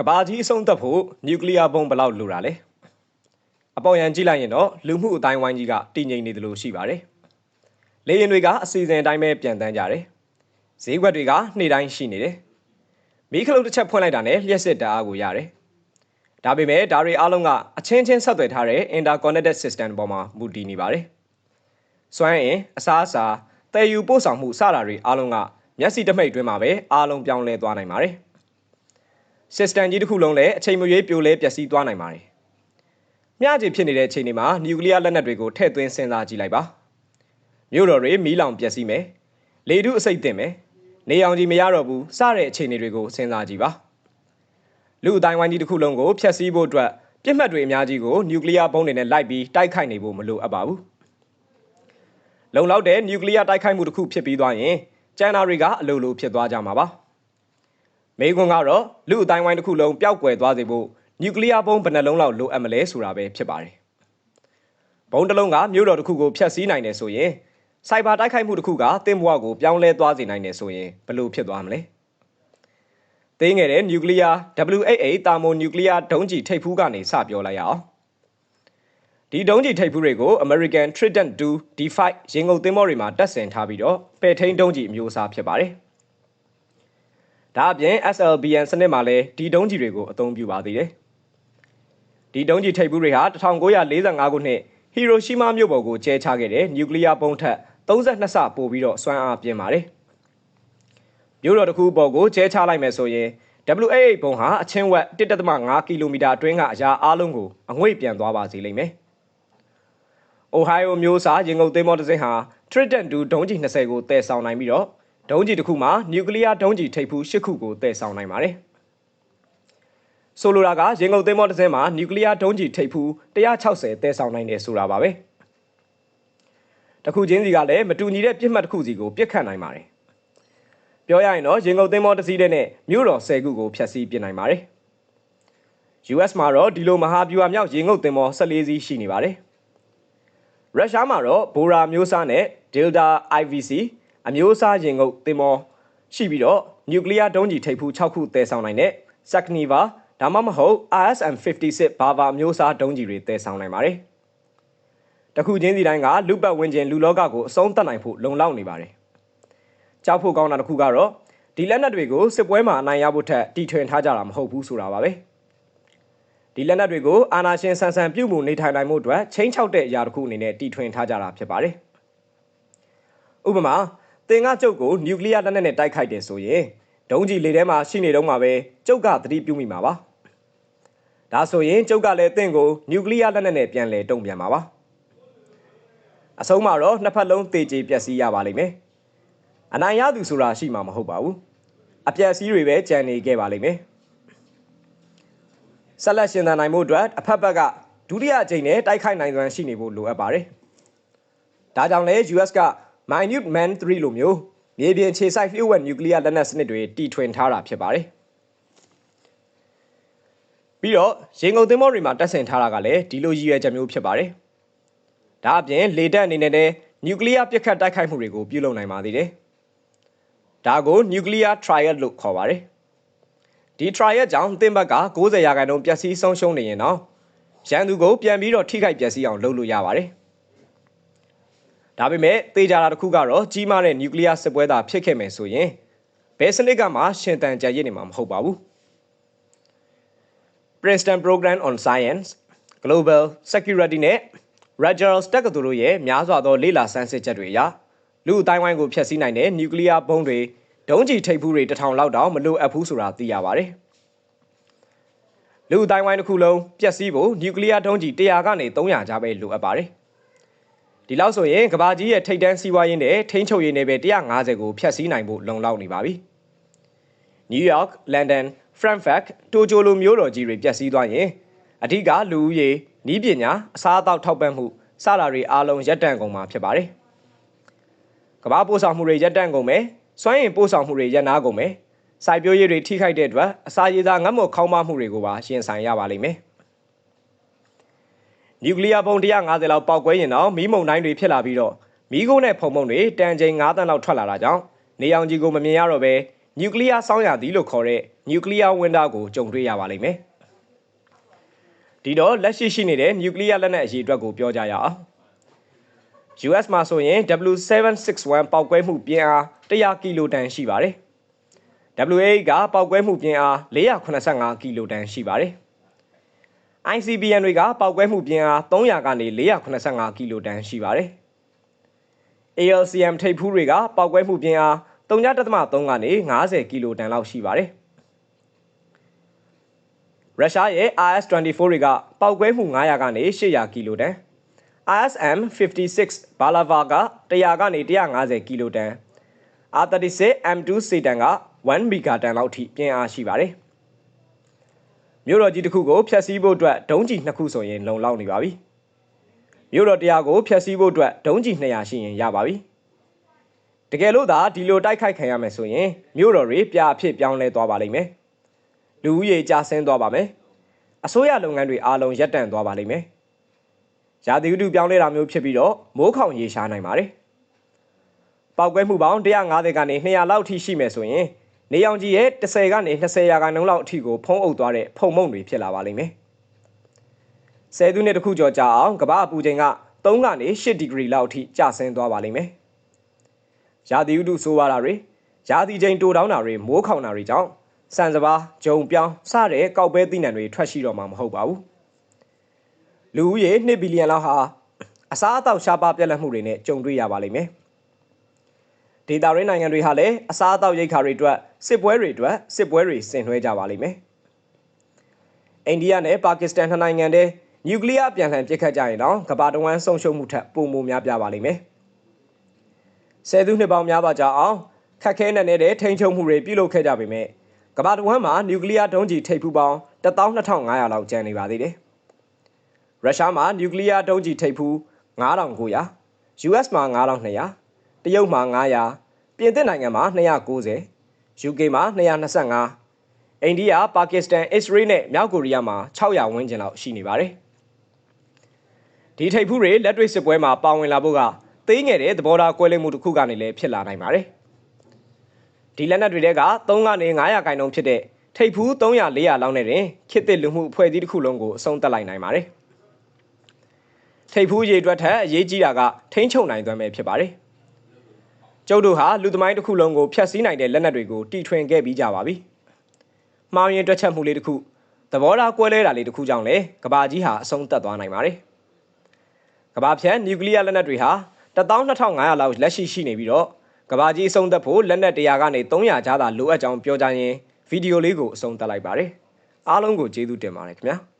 ကဘာကြီးအဆုံးသတ်ဖို့နျူကလ িয়ার ဘုံဘယ်လောက်လိုတာလဲအပေါ်ယံကြည့်လိုက်ရင်တော့လူမှုအတိုင်းဝိုင်းကြီးကတည်ငြိမ်နေတယ်လို့ရှိပါတယ်လေရင်တွေကအစီအစဉ်အတိုင်းပဲပြန်တန်းကြတယ်ဈေးကွက်တွေကနေ့တိုင်းရှိနေတယ်မီးခလုတ်တစ်ချက်ဖွင့်လိုက်တာနဲ့လျှက်စစ်တအားကိုရတယ်ဒါပေမဲ့ဒါတွေအားလုံးကအချင်းချင်းဆက်သွယ်ထားတဲ့ interconnected system ပေါ်မှာမူတည်နေပါတယ်စွမ်းအင်အစားအစာတည်ယူပို့ဆောင်မှုစတာတွေအားလုံးကမျက်စိတမိတ်တွင်းမှာပဲအားလုံးပြောင်းလဲသွားနိုင်ပါတယ် system ကြီးတစ်ခုလုံးလည်းအချိန်မရွေးပြိုလဲပျက်စီးသွားနိုင်ပါတယ်။မျှခြေဖြစ်နေတဲ့အချိန်တွေမှာနျူကလ িয়ারလက်နက်တွေကိုထည့်သွင်းစဉ်းစားကြည့်လိုက်ပါ။မြို့တော်တွေမီးလောင်ပျက်စီးမယ်။လေထုအစိတ်တင်မယ်။နေအောင်ကြီးမရတော့ဘူးစတဲ့အခြေအနေတွေကိုစဉ်းစားကြည့်ပါ။လူအတိုင်းဝိုင်းကြီးတစ်ခုလုံးကိုဖျက်ဆီးဖို့အတွက်ပြစ်မှတ်တွေအများကြီးကိုနျူကလ িয়ারဘုံးတွေနဲ့လိုက်ပြီးတိုက်ခိုက်နေဖို့မလိုအပ်ပါဘူး။လုံလောက်တဲ့နျူကလ িয়ারတိုက်ခိုက်မှုတစ်ခုဖြစ်ပြီးသွားရင်ကျန်တာတွေကအလိုလိုဖြစ်သွားကြမှာပါ။ မေကွန်းကတော့လူအတိုင်းဝိုင်းတစ်ခုလုံးပျောက်ကွယ်သွားစေဖို့နျူကလ িয়ারဘုံးဘယ်နှလုံးလောက်လိုအပ်မလဲဆိုတာပဲဖြစ်ပါတယ်။ဘုံတစ်လုံးကမြို့တော်တစ်ခုကိုဖျက်ဆီးနိုင်တယ်ဆိုရင်စိုက်ဘာတိုက်ခိုက်မှုတစ်ခုကတင်ဘွားကိုပြောင်းလဲသွားစေနိုင်တယ်ဆိုရင်ဘယ်လိုဖြစ်သွားမလဲ။သေးငယ်တဲ့နျူကလ িয়ার WAA တာမိုနျူကလ িয়ার ဒုံးကျည်ထိပ်ဖူးကနေစပြောလိုက်ရအောင်။ဒီဒုံးကျည်ထိပ်ဖူးတွေကို American Trident 2 D5 ရေငုပ်သင်္ဘောတွေမှာတပ်ဆင်ထားပြီးတော့ပယ်ထိန်ဒုံးကျည်အမျိုးအစားဖြစ်ပါတယ်။ ဒါအပြင် SLBN စနစ်မှာလည်းဒီဒုံးကျည်တွေကိုအသုံးပြုပါသေးတယ်။ဒီဒုံးကျည်ထိပ်ဖူးတွေဟာ1945ခုနှစ်ဟီရိုရှီမာမြို့ပေါ်ကိုကျဲချခဲ့တဲ့နျူကလ িয়ার ပုံထက်32ဆပိုပြီးတော့စွမ်းအားပြင်းပါတယ်။မြို့တော်တစ်ခုပေါ်ကိုကျဲချလိုက်မယ်ဆိုရင် WAA ဘုံဟာအချင်းဝက်1.5ကီလိုမီတာအတွင်းကအရာအလုံးကိုအငွေ့ပြန်သွားပါစေလိမ့်မယ်။ Ohio မျိုးစားရင်ငုတ်သင်းမောတစ်စိမ့်ဟာ Trident 2ဒုံးကျည်20ကိုတည်ဆောင်နိုင်ပြီးတော့ ဒုံးကျည်တစ်ခုမှာနျူကလ িয়ার ဒုံးကျည်ထိပ်ဖူး၈ခုကိုတည်ဆောင်နိုင်ပါတယ်။ဆိုလိုတာကရင်ငုတ်သင်းမောတစ်စင်းမှာနျူကလ িয়ার ဒုံးကျည်ထိပ်ဖူး160တည်ဆောင်နိုင်တယ်ဆိုတာပါပဲ။တစ်ခုချင်းစီကလည်းမတူညီတဲ့ပြစ်မှတ်တစ်ခုစီကိုပြစ်ခတ်နိုင်ပါတယ်။ပြောရရင်တော့ရင်ငုတ်သင်းမောတစ်စီးတဲ့နဲ့မြို့တော်10ခုကိုဖျက်ဆီးပစ်နိုင်ပါတယ်။ US မှာတော့ဒီလိုမဟာဗျူဟာမြောက်ရင်ငုတ်သင်းမော14စီးရှိနေပါတယ်။ရုရှားမှာတော့ဘိုရာမျိုးစားနဲ့ Delta IVC အမျိုးအစားရင်ငုတ်တင်မောရှိပြီးတော့နျူကလ িয়ার ဒုံးကျည်ထိပ်ဖူး6ခုတည်ဆောင်နိုင်တဲ့ Sakniva ဒါမှမဟုတ် RSM56 ဘာဘာမျိုးစားဒုံးကျည်တွေတည်ဆောင်နိုင်ပါတယ်။တခုချင်းစီတိုင်းကလူပတ်ဝန်းကျင်လူလောကကိုအဆုံးသတ်နိုင်ဖို့လုံလောက်နေပါတယ်။ကြောက်ဖို့ကောင်းတာတစ်ခုကတော့ဒီလက်နက်တွေကိုစစ်ပွဲမှာအနိုင်ရဖို့ထက်တီထွင်ထားကြတာမဟုတ်ဘူးဆိုတာပါပဲ။ဒီလက်နက်တွေကိုအာနာရှင်ဆန်ဆန်ပြုမှုနေထိုင်နိုင်မှုအတွက်ချင်းချောက်တဲ့အရာတစ်ခုအနေနဲ့တီထွင်ထားကြတာဖြစ်ပါတယ်။ဥပမာ တင်ကကျုပ်ကိုနျူကလ িয়ার လက်နက်နဲ့တိုက်ခိုက်တယ်ဆိုရင်ဒုံးကျည်လေထဲမှာရှိနေတော့မှာပဲကျုပ်ကသတိပြုမိမှာပါဒါဆိုရင်ကျုပ်ကလည်းတင့်ကိုနျူကလ িয়ারလက်နက်နဲ့ပြန်လဲတုံ့ပြန်မှာပါအဆုံးမှာတော့နှစ်ဖက်လုံးတေချေပျက်စီးရပါလိမ့်မယ်အနိုင်ရသူဆိုတာရှိမှာမဟုတ်ပါဘူးအပျက်စီးတွေပဲကြံနေခဲ့ပါလိမ့်မယ်ဆက်လက်ရှင်သန်နိုင်မှုအတွက်အဖက်ဘက်ကဒုတိယအကြိမ်နဲ့တိုက်ခိုက်နိုင်စွမ်းရှိနေဖို့လိုအပ်ပါတယ်ဒါကြောင့်လဲ US က Minute Man 3လိုမျိုးမြေပြင်ခြေဆိုင်လျှို့ဝှက်နျူကလ িয়ারလက်နက်စနစ်တွေတီထွင်ထားတာဖြစ်ပါတယ်။ပြီးတော့ရေငုံသင်းမောတွေမှာတက်ဆင်ထားတာကလည်းဒီလိုရည်ရွယ်ချက်မျိုးဖြစ်ပါတယ်။ဒါအပြင်လေတပ်အနေနဲ့လည်းနျူကလ িয়ারပစ်ခတ်တိုက်ခိုက်မှုတွေကိုပြုလုပ်နိုင်ပါသေးတယ်။ဒါကိုနျူကလ িয়ার triad လို့ခေါ်ပါတယ်။ဒီ triad ကြောင့်သင်ဘက်က90ရာခိုင်နှုန်းပျက်စီးဆုံးရှုံးနေရင်တော့ရန်သူကိုပြန်ပြီးတော့ထိခိုက်ပျက်စီးအောင်လုပ်လို့ရပါတယ်။ ဒါပေမဲ့သေချာတာတစ်ခုကတော့ကြီးမားတဲ့နျူကလ িয়ার စစ်ပွဲသာဖြစ်ခဲ့မယ်ဆိုရင်ဘယ်စနစ်ကမှရှင်သန်ကြရည်နေမှာမဟုတ်ပါဘူး Princeton Program on Science Global Security နဲ့ Rutgers တက္ကသိုလ်တို့ရဲ့များစွာသောလေ့လာဆန်းစစ်ချက်တွေအရလူအတိုင်းဝိုင်းကိုဖျက်ဆီးနိုင်တဲ့နျူကလ িয়ার ဘုံးတွေဒုံးကျည်ထိပ်ဖူးတွေတထောင်လောက်တောင်မလိုအပ်ဘူးဆိုတာသိရပါတယ်လူအတိုင်းဝိုင်းတစ်ခုလုံးပျက်စီးဖို့နျူကလ িয়ার ဒုံးကျည်100ကနေ300ကြားပဲလိုအပ်ပါတယ် ဒီလောက်ဆိုရင်ကဘာကြီးရဲ့ထိပ်တန်းစီးပွားရေးနဲ့ထိန်းချုပ်ရေးနယ်ပယ်150ကိုဖျက်ဆီးနိုင်ဖို့လုံလောက်နေပါပြီ။ New York, London, Frankfurt, Tokyo လိုမျိုးတော်ကြီးတွေပျက်စီးသွားရင်အဓိကလူဦးရေနီးပညာအစားအသောက်ထောက်ပံ့မှုစတာတွေအားလုံးရပ်တန့်ကုန်မှာဖြစ်ပါတယ်။ကဘာပို့ဆောင်မှုတွေရပ်တန့်ကုန်မယ်။စွမ်းရင်ပို့ဆောင်မှုတွေရပ်နားကုန်မယ်။စိုက်ပျိုးရေးတွေထိခိုက်တဲ့အတွက်အစာရေစာငတ်မွတ်ခေါင်းပါမှုတွေကိုပါရှင်းဆိုင်ရပါလိမ့်မယ်။ နျူကလ িয়ার ဘုံ150လောက်ပောက်ကွဲရင်တော့မီးမုန်တိုင်းတွေဖြစ်လာပြီးတော့မီးခိုးနဲ့ဖုံဖုံတွေတန်ချိန်9တန်းလောက်ထွက်လာတာကြောင့်နေအောင်ကြီးကိုမမြင်ရတော့ပဲ နျူကလ িয়ার စောင်းရသည်လို့ခေါ်တဲ့နျူကလ িয়ার ဝင်းတာကိုကြုံတွေ့ရပါလိမ့်မယ်။ဒီတော့လက်ရှိရှိနေတဲ့နျူကလ িয়ার လက်နက်အရေးအတွက်ကိုပြောကြရအောင်။ US မှာဆိုရင် W761 ပောက်ကွဲမှုပြင်းအား100ကီလိုတန်ရှိပါတယ်။ WA ကပောက်ကွဲမှုပြင်းအား485ကီလိုတန်ရှိပါတယ်။ ICBM တွေကပောက်ကွဲမှုပြင်းအား300ကနေ485ကီလိုတန်ရှိပါတယ်။ ALCM ထိပ်ဖူးတွေကပောက်ကွဲမှုပြင်းအား3.3ကနေ90ကီလိုတန်လောက်ရှိပါတယ်။ရုရှားရဲ့ RS-24 တွေကပောက်ကွဲမှု900ကနေ800ကီလိုတန် ISM 56 Balava က100ကနေ150ကီလိုတန် R36 M2 စေတန်က1မီဂါတန်လောက်ထိပြင်းအားရှိပါတယ်။ မြို့တော်ကြီးတစ်ခုကိုဖျက်ဆီးဖို့အတွက်ဒုံးကျည်နှစ်ခုဆိုရင်လုံလောက်နေပါပြီ။မြို့တော်တရားကိုဖျက်ဆီးဖို့အတွက်ဒုံးကျည်200ရှိရင်ရပါပြီ။တကယ်လို့သာဒီလိုတိုက်ခိုက်ခံရမယ်ဆိုရင်မြို့တော်တွေပြအဖြစ်ပြောင်းလဲသွားပါလိမ့်မယ်။လူဦးရေကျဆင်းသွားပါမယ်။အစိုးရလုပ်ငန်းတွေအားလုံးရပ်တန့်သွားပါလိမ့်မယ်။ရာသီဥတုပြောင်းလဲတာမျိုးဖြစ်ပြီးတော့မိုးခေါင်ရေရှားနိုင်ပါတယ်။ပောက်ကွဲမှုပေါင်း150ကနေ200လောက်ထိရှိမယ်ဆိုရင် နေအောင်ကြီးရဲ့10ကနေ20ရာခိုင်နှုန်းလောက်အထိကိုဖုံးအုပ်သွားတဲ့ဖုံမုံတွေဖြစ်လာပါလိမ့်မယ်။ဆယ်သူနှစ်တခုကျော်ကြာအောင်ကမ္ဘာအပူချိန်က3ကနေ8ဒီဂရီလောက်အထိကျဆင်းသွားပါလိမ့်မယ်။ရာသီဥတုဆိုးရတာတွေရာသီချိန်တိုတောင်းတာတွေမိုးခေါင်တာတွေကြောင့်စံစပါးဂျုံပြောင်းစတဲ့ကောက်ပဲသီးနှံတွေထွက်ရှိတော့မှာမဟုတ်ပါဘူး။လူဦးရေ2ဘီလီယံလောက်ဟာအစားအသောက်ရှားပါပြက်လက်မှုတွေနဲ့ကြုံတွေ့ရပါလိမ့်မယ်။ဒေတာရင်းနိုင်ငံတွေဟာလည်းအစားအသောက်ရိတ်ခါတွေအတွက် စစ်ပွဲတွေအတွက်စစ်ပွဲတွေဆင်နွှဲကြပါလိမ့်မယ်။အိန္ဒိယနဲ့ပါကစ္စတန်နှစ်နိုင်ငံတည်းနျူကလ িয়ার ပြန်လှန်ပစ်ခတ်ကြရင်တော့ကမ္ဘာတဝန်းဆုံးရှုံးမှုထက်ပိုမိုများပြားပါလိမ့်မယ်။ဆယ်စုနှစ်ပေါင်းများစွာကြာအောင်ခက်ခဲနေတဲ့ထိန်းချုပ်မှုတွေပြုလုပ်ခဲ့ကြပေမဲ့ကမ္ဘာတဝန်းမှာနျူကလ িয়ার ဒုံးကျည်ထိပ်ဖူးပေါင်း12500လောက်ကျန်နေပါသေးတယ်။ရုရှားမှာနျူကလ িয়ার ဒုံးကျည်ထိပ်ဖူး9900 US မှာ9200တရုတ်မှာ900ပြင်သစ်နိုင်ငံမှာ290 UK မှာ225အိန္ဒိယပါကစ္စတန်အစ္စရေးနဲ့မြောက်ကိုရီးယားမှာ600ဝန်းကျင်လောက်ရှိနေပါတယ်ဒီထိပ်ဖူးတွေလက်တွေ့စစ်ပွဲမှာပါဝင်လာဖို့ကသေးငယ်တဲ့သဘောထားကွဲလွဲမှုတစ်ခုကနေလည်းဖြစ်လာနိုင်ပါတယ်ဒီလက်နက်တွေတဲက3ကနေ900ခိုင်နှုန်းဖြစ်တဲ့ထိပ်ဖူး300 400လောက်နဲ့တင်ခစ်တစ်လူမှုအဖွဲ့အစည်းတစ်ခုလုံးကိုအဆုံးသတ်လိုက်နိုင်ပါတယ်ထိပ်ဖူးရေအတွက်ထက်အရေးကြီးတာကထိန်းချုပ်နိုင်သွမ်းပဲဖြစ်ပါတယ် ကျုပ်တို့ဟာလူသမိုင်းတစ်ခုလုံးကိုဖျက်ဆီးနိုင်တဲ့လက်နက်တွေကိုတီထွင်ခဲ့ပြီးကြပါပြီ။မှားရင်တွက်ချက်မှုလေးတစ်ခုသဘောထားကွဲလဲတာလေးတစ်ခုကြောင့်လေကဘာကြီးဟာအဆုံးသတ်သွားနိုင်ပါတယ်။ကဘာဖြတ်နျူကလ িয়ার လက်နက်တွေဟာ12500လောက်လက်ရှိရှိနေပြီးတော့ကဘာကြီးအဆုံးသတ်ဖို့လက်နက်100ကနေ300ကြားသာလိုအပ်ကြောင်းပြောကြရင်ဗီဒီယိုလေးကိုအဆုံးသတ်လိုက်ပါတယ်။အားလုံးကိုကျေးဇူးတင်ပါတယ်ခင်ဗျာ။